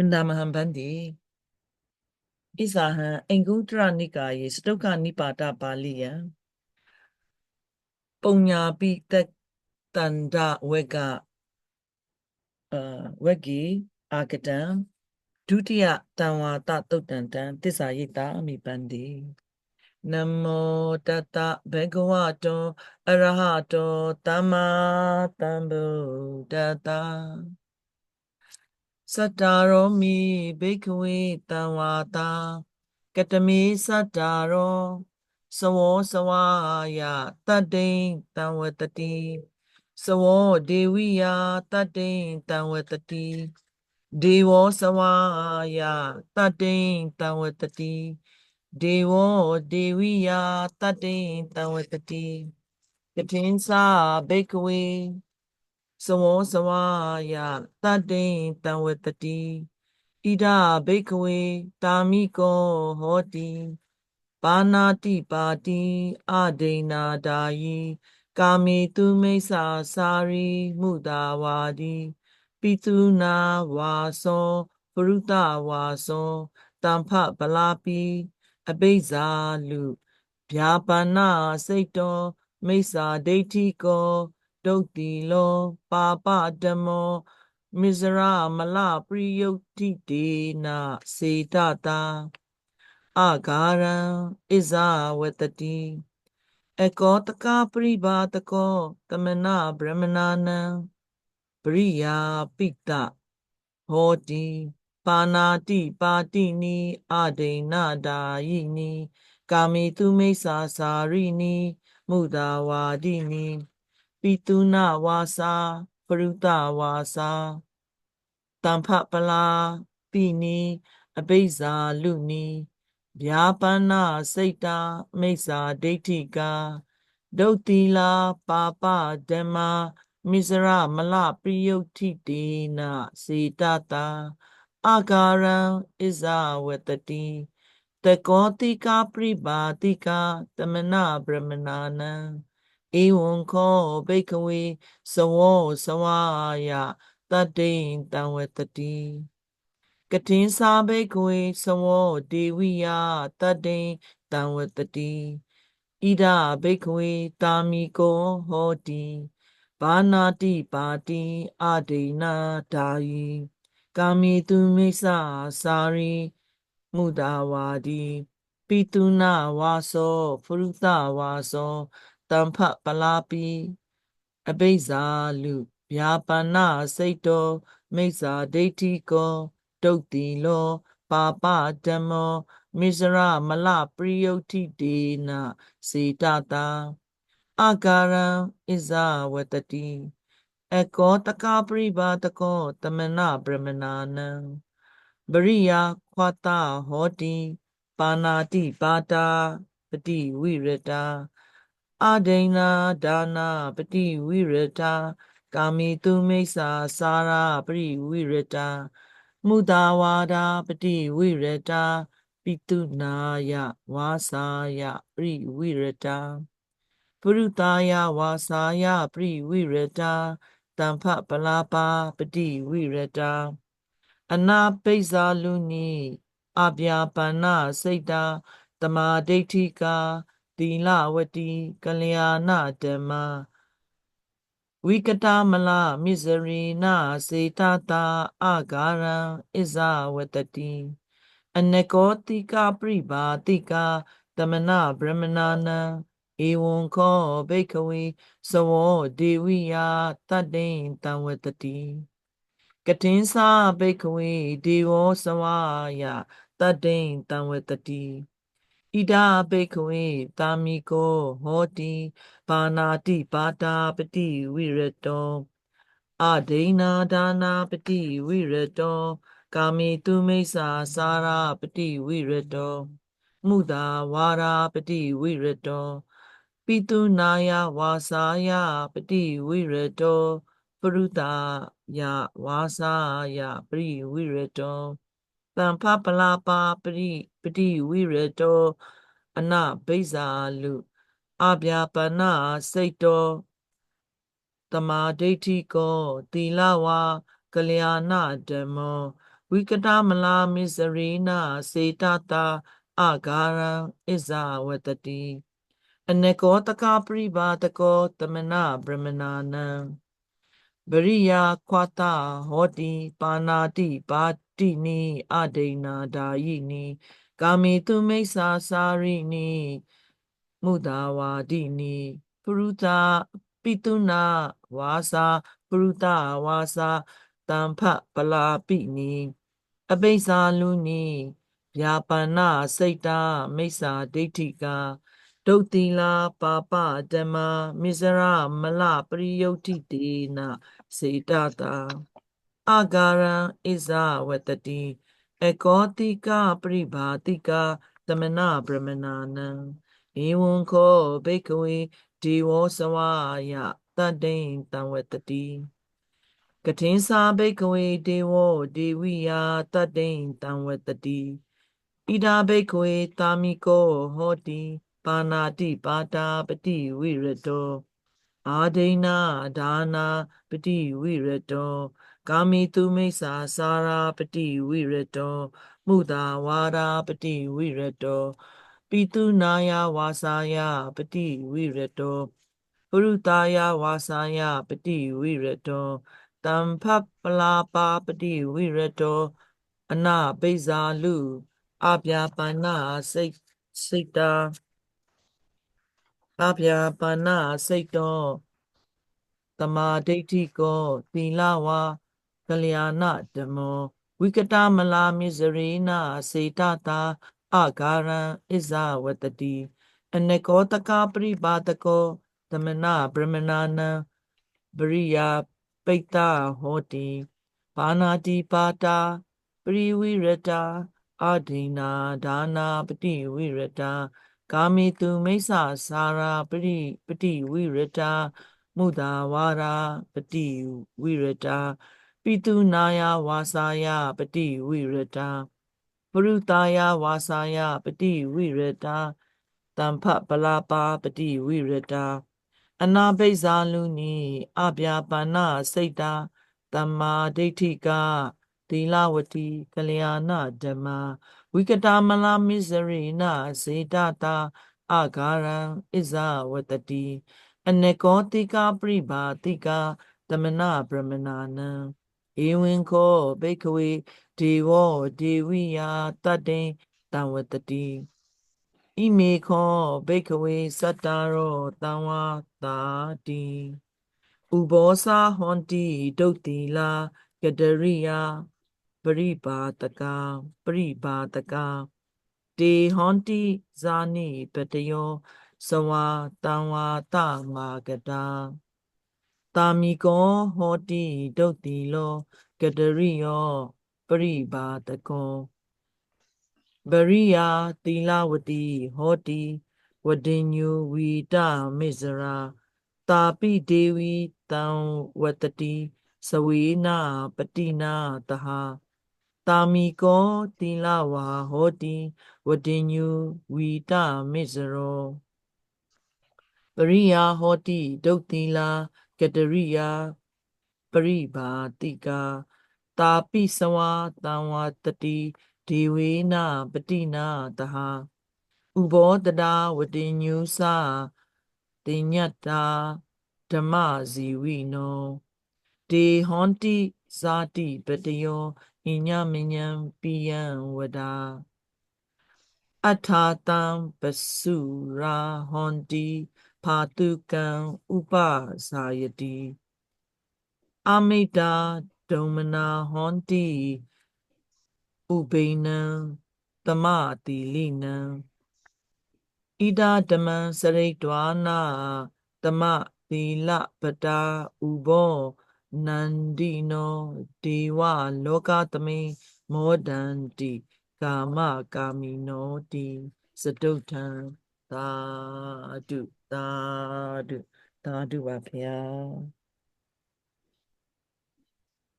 ဝန္ဒမဟံဗန္တိဣဇာဟံအင်္ဂုတ္တရနိကာယေစတုခနိပါဒပါဠိယံပုံညာပိတတန္တဝက်ကအာဝက်ကြီးအာကတံဒုတိယတံဝါတတုတ်တန်တံသစ္စာရိတာအမိပန္တိနမောတတဘေကဝတောအရဟတောသမ္မာသမ္ဗုဒ္ဓတာ စတ္တာရောမိဘိကဝေတံဝါတာကတမေစတ္တာရောစဝောစဝါယတတ္တိတံဝတတိစဝောဒေဝိယတတ္တိတံဝတတိဒေဝောစဝါယတတ္တိတံဝတတိဒေဝောဒေဝိယတတ္တိတံဝတတိကတိင်္စာဘိကဝေ စဝောစဝါယတတ္တိတံဝတတိဣဒဘိကဝေတာမိကောဟောတိပါဏာတိပါတိအဒိနာဒါယီကာမေတုမိစ္ဆာစာရိမုတာဝါဒီပိတုနာဝါသောပရုတဝါသောတံဖပလာပိအဘိဇာလူဗျာပါဏစိတ်တော်မိစ္ဆာဒိဋ္ဌိကော ဒုတ်တိလောပါပတမောမိဇရမလပရိယုတ်တိတေနစေတတာအဂါရံဣဇဝတတိအကောတကပရိဘာတကောတမနာဗြဟ္မနာနံပရိယာပိတဟောတိပါဏာတိပါတိနိအဒိဏဒါယိနိကာမေတုမိစ္ဆာစာရိနိမုဒာဝါဒိနိ ပိတုနာဝါစာပရုတဝါစာတံဖပလာပိနိအဘိဇာလူနိဗျာပန္နာစိတ်တာမိစ္ဆာဒိဋ္ဌိကာဒုတ်တိလာပါပဓမ္မာမိစရမလပရိယုတ်တိတေနစေတတာအာဂါရံဣဇဝတတိတကောတိကာပရိပါတိကာတမနာဗြဟ္မနာနံ ဧဝံခောဘိကဝေသဝောသဝါယတတ္တိတံဝတတိကတိင်စာဘိကဝေသဝောဒေဝိယတတ္တိတံဝတတိဣဒဘိကဝေတာမီကောဟောတိဘာနာတိပါတိအဒိနာဒါယီကာမိတုမိစ္ဆာစာရိမုဒာဝါဒီပိတုနာဝါသောဖရုတဝါသော တံဖပလာပိအဘိဇာလူဗျာပနာစိတ်တော်မိစ္ဆာဒိဋ္ဌိကောဒုတ်တိလောပါပဓမ္မောမိစရမလပရိယုတ်တိတေနစေတတာအာကာရံဣဇဝတတိအကောတကပရိဘာတကောတမနာဗြဟ္မနာနံပရိယာခွာတာဟောတိပါဏာတိပါတာပတိဝိရတာ အာဒိဏဒါနာပတိဝိရတာကာမိတုမိစ္ဆာစာရာပရိဝိရတာမုဒာဝါဒာပတိဝိရတာပိတုနာယဝါစာယပရိဝိရတာပုရုတာယဝါစာယပရိဝိရတာတံဖပလာပါပတိဝိရတာအနာပိဇာလူနိအပြာပဏစိတ်တာတမာဒိဋ္ဌိကာ သီလဝတိကလျာဏဓမ္မဝိကတမလမိဇရိနာစေတတာအဂါရံဣဇဝတတိအနကောတိကပရိဘာတိကာတမနာဗြဟ္မနာနံဧဝံခောဘိခဝေသဝောဒေဝိယတတ္တိတံဝတတိကတိင်္စာဘိခဝေဒေဝောသဝါယတတ္တိတံဝတတိ ဣဒာဘိခဝေတာမိကောဟောတိပါဏာတိပါတာပတိဝိရတောအဒိနာဒါနာပတိဝိရတောကာမေတုမိစ္ဆာစာရာပတိဝိရတောမုဒာဝါရာပတိဝိရတောပိတုနာယဝါစာယပတိဝိရတောပရုတာယဝါစာယပရိဝိရတောတံဖပလာပါပရိ ပတိဝိရတောအနဘိဇာလူအဗျာပနစိတ်တော်တမာဒိဋ္ဌိကောသီလဝါကလျာဏဓမ္မောဝိကတမလာမိစရိနာစေတတာအာဂါရံဣဇဝတတိအနေကောတကပရိဘာတကောတမနာဗြဟ္မနာနံဗရိယခွာတာဟောတိပါဏာတိပါတိနိအဒိဏဒါယိနိ ကာမေတုမိစ္ဆာစာရိနိမုဒာဝါဒိနိပရုသပိတုနာဝါစာပရုသဝါစာတံဖပလာပိနိအပိစ္ဆာလူနိဗျာပဏစိတ်တာမိစ္ဆာဒိဋ္ဌိကာဒုတ်တိလာပါပဓမ္မမိစရမလပရိယုတ်တိတေနစေတတာအာဂာရံဣဇဝတတိ အကောတိကပရိဘာတိကသမဏဗြဟ္မနာနံဧဝံခောဘိကဝေဒေဝစဝါယတတိံတံဝတတိကထင်းစာဘိကဝေဒေဝဒေဝိယာတတိံတံဝတတိဣဒာဘိကဝေတာမိကောဟောတိပါဏာတိပါတာပတိဝိရတောအာဒိဏဒါနာပတိဝိရတော ကာမိတုမိစ္ဆာစာရာပတိဝိရတောမုသာဝါရာပတိဝိရတောပိတုနာယဝါစာယပတိဝိရတောပရုတာယဝါစာယပတိဝိရတောတံဖပလာပါပတိဝိရတောအနပိဇာလူအပြာပဏစိတ်စိတ်တာအပြာပဏစိတ်တောတမာဒိဋ္ဌိကောသီလဝါ ကလျာဏဓမ္မောဝိကတမလာမိစရိနာစေတတာအာဂာရံဣဇဝတတိအနေကောတကပရိပါတကောသမဏဗြဟ္မနာနံပရိယာပိတ္တဟောတိဘာနာတိပါတာပရိဝိရတာအာဒိနာဒါနာပတိဝိရတာကာမိတုမိစ္ဆာစာရာပရိပတိဝိရတာမုဒာဝါရာပတိဝိရတာ ပိတုနာယဝါစာယပတိဝိရတာပရုတာယဝါစာယပတိဝိရတာတံဖပလာပါပတိဝိရတာအနာဘိဇာလူနီအပြာပဏစိတ်တာတမ္မာဒိဋ္ဌိကသီလဝတိကလျာဏဓမ္မာဝိကတာမလာမိစရိနာစေတတာအာဂာရံဣဇဝတတိအနေကောတိကပရိဘာတိကသမဏဗြဟ္မနာနံ ဧဝံခောဘိကဝေဒေဝဒေဝိယာတတ္တိတံဝတတိဣမေခောဘိကဝေစတ္တာရောတံဝါတာတိဥဘောစာဟွန်တိဒုတ်တိလာကတရိယာပရိပါတကပရိပါတကတေဟွန်တိဇာနိပတယောစဝါတံဝါတမာကတာ တာမီကောဟောတိဒုတ်တိလောကတရိယောပရိပါတကောဗရိယာသီလဝတိဟောတိဝဒိညုဝီတမိစရာတာပိဒေဝီတံဝတတိစဝေနာပတိနာတဟာတာမီကောသီလဝါဟောတိဝဒိညုဝီတမိစရောပရိယာဟောတိဒုတ်သီလာ ကတရိယာပရိဘာတိကာတာပိစဝါတံဝတတိဒေဝေနပတိနာတဟဥဘောတတာဝတိညုစာတင်ညတ္တာဓမ္မဇီဝိနောဒေဟွန်တိဇာတိပတယောဣညမညံပိယံဝဒာ အထာတံပစုရာဟွန်တိဖာတုကံဥပဇာယတိအမိတာဒုံမနာဟွန်တိဥပိနံတမတိလိနံဣဒဓမ္မံစရိတ်တွာနာတမသီလပတာဥဘောနန္ဒီနောဒေဝလောကသမိမောဒန္တိ ကာမကာမိနောတိစတုထံသာဓုသာဓုသာဓုပါဗျာ